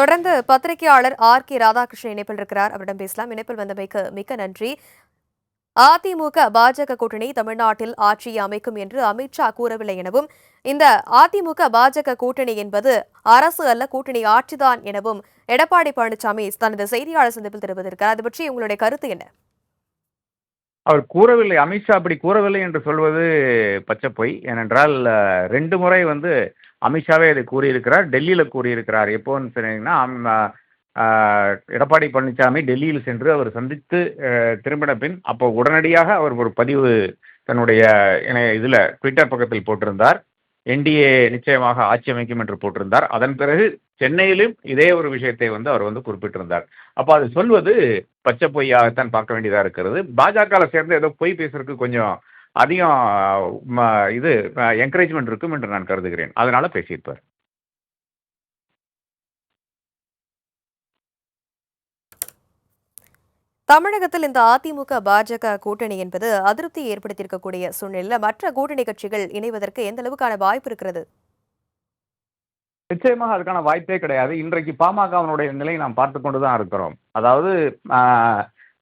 தொடர்ந்து பத்திரிகையாளர் R K Radhakrishnan இணைப்பில் இருக்கிறார். அவரிடம் பேசலாம். இணைப்பில் வந்தமைக்கு மிக்க நன்றி. அதிமுக பாஜக கூட்டணி தமிழ்நாட்டில் ஆட்சியை அமைக்கும் என்று அமித்ஷா கூறவில்லை எனவும் இந்த அதிமுக பாஜக கூட்டணி என்பது அரசு அல்ல கூட்டணி ஆட்சிதான் எனவும் எடப்பாடி பழனிசாமி தனது செய்தியாளர் சந்திப்பில் தெரிவித்திருக்கிறார். அது பற்றி உங்களுடைய கருத்து என்ன? அவர் கூறவில்லை. அமித்ஷா அப்படி கூறவில்லை என்று சொல்வது பச்சை பொய். ஏனென்றால் ரெண்டு முறை வந்து அமித்ஷாவே இதை கூறியிருக்கிறார் டெல்லியில் கூறியிருக்கிறார். எப்போன்னு சொன்னீங்கன்னா எடப்பாடி பழனிசாமி டெல்லியில் சென்று அவர் சந்தித்து திரும்பின பின் அப்போ உடனடியாக அவர் ஒரு பதிவு தன்னுடைய இணைய இதில் ட்விட்டர் பக்கத்தில் போட்டிருந்தார். என்டிஏ நிச்சயமாக ஆட்சி அமைக்கும் என்று போட்டிருந்தார். அதன் பிறகு சென்னையிலும் இதே ஒரு விஷயத்தை வந்து அவர் வந்து குறிப்பிட்டிருந்தார். அப்போ அது சொல்வது பச்சை பொய்யாகத்தான் பார்க்க வேண்டியதாக இருக்கிறது. பாஜகவில் சேர்ந்து ஏதோ பொய் பேசுறதுக்கு கொஞ்சம் அதிகம் ம, இது என்கரேஜ்மெண்ட் இருக்கும் என்று நான் கருதுகிறேன். அதனால பேசியிருப்பார். தமிழகத்தில் இந்த அதிமுக பாஜக கூட்டணி என்பது அதிருப்தியை ஏற்படுத்தியிருக்கக்கூடிய சூழ்நிலையில் மற்ற கூட்டணி கட்சிகள் இணைவதற்கு எந்த அளவுக்கான வாய்ப்பு இருக்கிறது? நிச்சயமாக அதுக்கான வாய்ப்பே கிடையாது. இன்றைக்கு பாமகவினுடைய நிலையை நாம் பார்த்து கொண்டு தான் இருக்கிறோம். அதாவது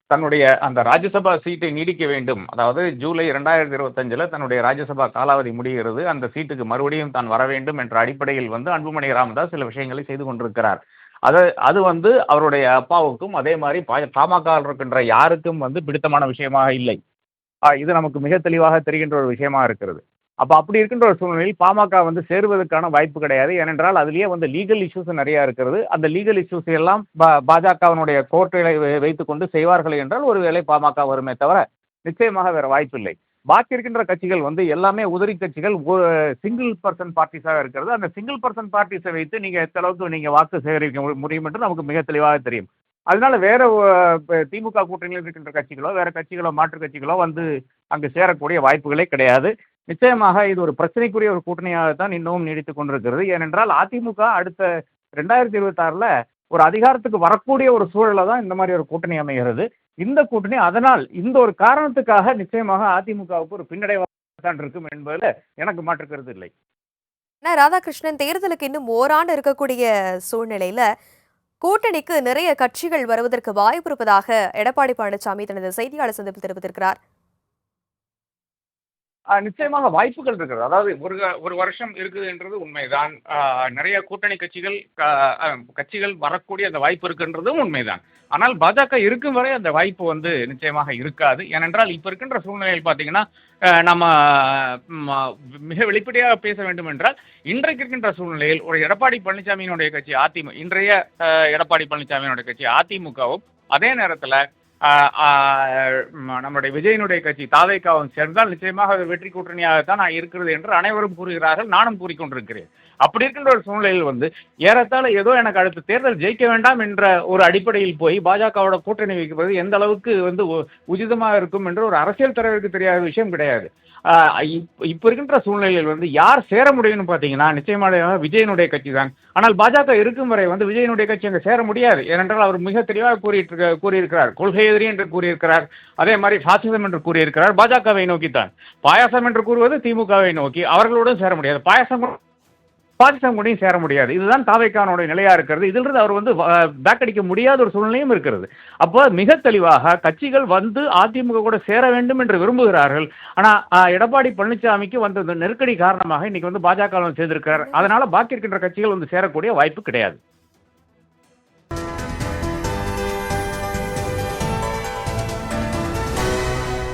தன்னுடைய அந்த ராஜ்யசபா சீட்டை நீடிக்க வேண்டும். அதாவது ஜூலை இரண்டாயிரத்தி இருபத்தஞ்சில் தன்னுடைய ராஜ்யசபா காலாவதி முடிகிறது. அந்த சீட்டுக்கு மறுபடியும் தான் வர வேண்டும் என்ற அடிப்படையில் வந்து அன்புமணி ராமதாஸ் சில விஷயங்களை செய்து கொண்டிருக்கிறார். அது அது வந்து அவருடைய அப்பாவுக்கும் அதே மாதிரி பா- பாமக இருக்கின்ற யாருக்கும் வந்து பிடித்தமான விஷயமாக இல்லை. இது நமக்கு மிக தெளிவாக தெரிகின்ற ஒரு விஷயமா இருக்கிறது. அப்போ அப்படி இருக்கின்ற ஒரு சூழ்நிலையில் பாமக வந்து சேருவதற்கான வாய்ப்பு கிடையாது. ஏனென்றால் அதுலேயே வந்து லீகல் இஷ்யூஸ் நிறையா இருக்கிறது. அந்த லீகல் இஷ்யூஸ் எல்லாம் பா- பாஜகவினுடைய கோர்ட்டுகளை வைத்துக் கொண்டு செய்வார்கள் என்றால் ஒருவேளை பாமக வருமே தவிர நிச்சயமாக வேறு வாய்ப்பில்லை பாக்கி இருக்கின்ற கட்சிகள் வந்து எல்லாமே உதிரி கட்சிகள். சிங்கிள் பர்சன் பார்ட்டிஸாக இருக்கிறது. அந்த சிங்கிள் பர்சன் பார்ட்டிஸை வைத்து நீங்கள் எந்த அளவுக்கு நீங்கள் வாக்கு சேகரிக்க முடியும் என்று நமக்கு மிக தெளிவாக தெரியும். அதனால வேற திமுக கூட்டணியில் இருக்கின்ற கட்சிகளோ வேற கட்சிகளோ மாற்று கட்சிகளோ வந்து அங்கு சேரக்கூடிய வாய்ப்புகளே கிடையாது. நிச்சயமாக இது ஒரு பிரச்சனைக்குரிய ஒரு கூட்டணியாக தான் இன்னமும் நீடித்துக் கொண்டிருக்கிறது. ஏனென்றால் அதிமுக அடுத்த ரெண்டாயிரத்தி இருபத்தாறில் ஒரு அதிகாரத்துக்கு வரக்கூடிய ஒரு சூழலை தான் இந்த மாதிரி ஒரு கூட்டணி அமைகிறது. இந்த கூட்டணி அதனால் இந்த ஒரு காரணத்துக்காக நிச்சயமாக அதிமுகவுக்கு ஒரு பின்னடைவாக தான் இருக்கும் என்பதில் எனக்கு மாற்றுக்கிறது இல்லை. ராதாகிருஷ்ணன் தேர்தலுக்கு இன்னும் ஓராண்டு இருக்கக்கூடிய சூழ்நிலையில கூட்டணிக்கு நிறைய கட்சிகள் வருவதற்கு வாய்ப்பு இருப்பதாக எடப்பாடி பழனிசாமி தனது செய்தியாளர் சந்திப்பில் தெரிவித்திருக்கிறார். நிச்சயமாக வாய்ப்புகள் இருக்கிறது. அதாவது ஒரு ஒரு வருஷம் இருக்குதுன்றது உண்மைதான். நிறைய கூட்டணி கட்சிகள் கட்சிகள் வரக்கூடிய அந்த வாய்ப்பு இருக்குன்றதும் உண்மைதான். ஆனால் பாஜக இருக்கும் வரை அந்த வாய்ப்பு வந்து நிச்சயமாக இருக்காது. ஏனென்றால் இப்போ இருக்கின்ற சூழ்நிலையில் பார்த்தீங்கன்னா நம்ம மிக வெளிப்படையாக பேச வேண்டும் என்றால் இன்றைக்கு இருக்கின்ற சூழ்நிலையில் ஒரு எடப்பாடி பழனிசாமியினுடைய கட்சி அதிமுக இன்றைய எடப்பாடி பழனிசாமியினுடைய கட்சி அதிமுகவும் அதே நேரத்தில் நம்முடைய விஜயனுடைய கட்சி தாதைக்காவும் சேர்ந்தால் நிச்சயமாக அது வெற்றி கூட்டணியாகத்தான் நான் இருக்கிறது என்று அனைவரும் கூறுகிறார்கள். நானும் கூறிக்கொண்டிருக்கிறேன். அப்படி இருக்கின்ற ஒரு சூழ்நிலையில் வந்து ஏறத்தாழ ஏதோ எனக்கு அடுத்த தேர்தல் ஜெயிக்க வேண்டாம் என்ற ஒரு அடிப்படையில் போய் பாஜகவோட கூட்டணி வைக்கிறது எந்த அளவுக்கு வந்து உ- உசிதமாக இருக்கும் என்று ஒரு அரசியல் தலைவருக்கு தெரியாத விஷயம் கிடையாது. இப்போ இப்ப இருக்கின்ற சூழ்நிலையில் வந்து யார் சேர முடியும்னு பார்த்தீங்கன்னா நிச்சயமாக விஜயனுடைய கட்சி தான். ஆனால் பாஜக இருக்கும் வரை வந்து விஜயனுடைய கட்சி அங்கே சேர முடியாது. ஏனென்றால் அவர் மிக தெளிவாக கூறிட்டு கூறியிருக்கிறார். கொள்கை எதிரி என்று கூறியிருக்கிறார். அதே மாதிரி பாசிசம் என்று கூறியிருக்கிறார். பாஜகவை நோக்கித்தான். பாயாசம் என்று கூறுவது திமுகவை நோக்கி. அவர்களோடும் சேர முடியாது. பாயாசம் கூட பாகிஸ்தான் கூடயும் சேர முடியாது. இதுதான் தாவைக்கானோட நிலையா இருக்கிறது. இதிலிருந்து அவர் வந்து பேக் அடிக்க முடியாத ஒரு சூழ்நிலையும் இருக்கிறது. அப்போ மிக தெளிவாக கட்சிகள் வந்து அதிமுக கூட சேர வேண்டும் என்று விரும்புகிறார்கள். ஆனா எடப்பாடி பழனிசாமிக்கு வந்த இந்த நெருக்கடி காரணமாக இன்னைக்கு வந்து பாஜக சேர்ந்திருக்கிறார். அதனால பாக்கி இருக்கின்ற கட்சிகள் வந்து சேரக்கூடிய வாய்ப்பு கிடையாது.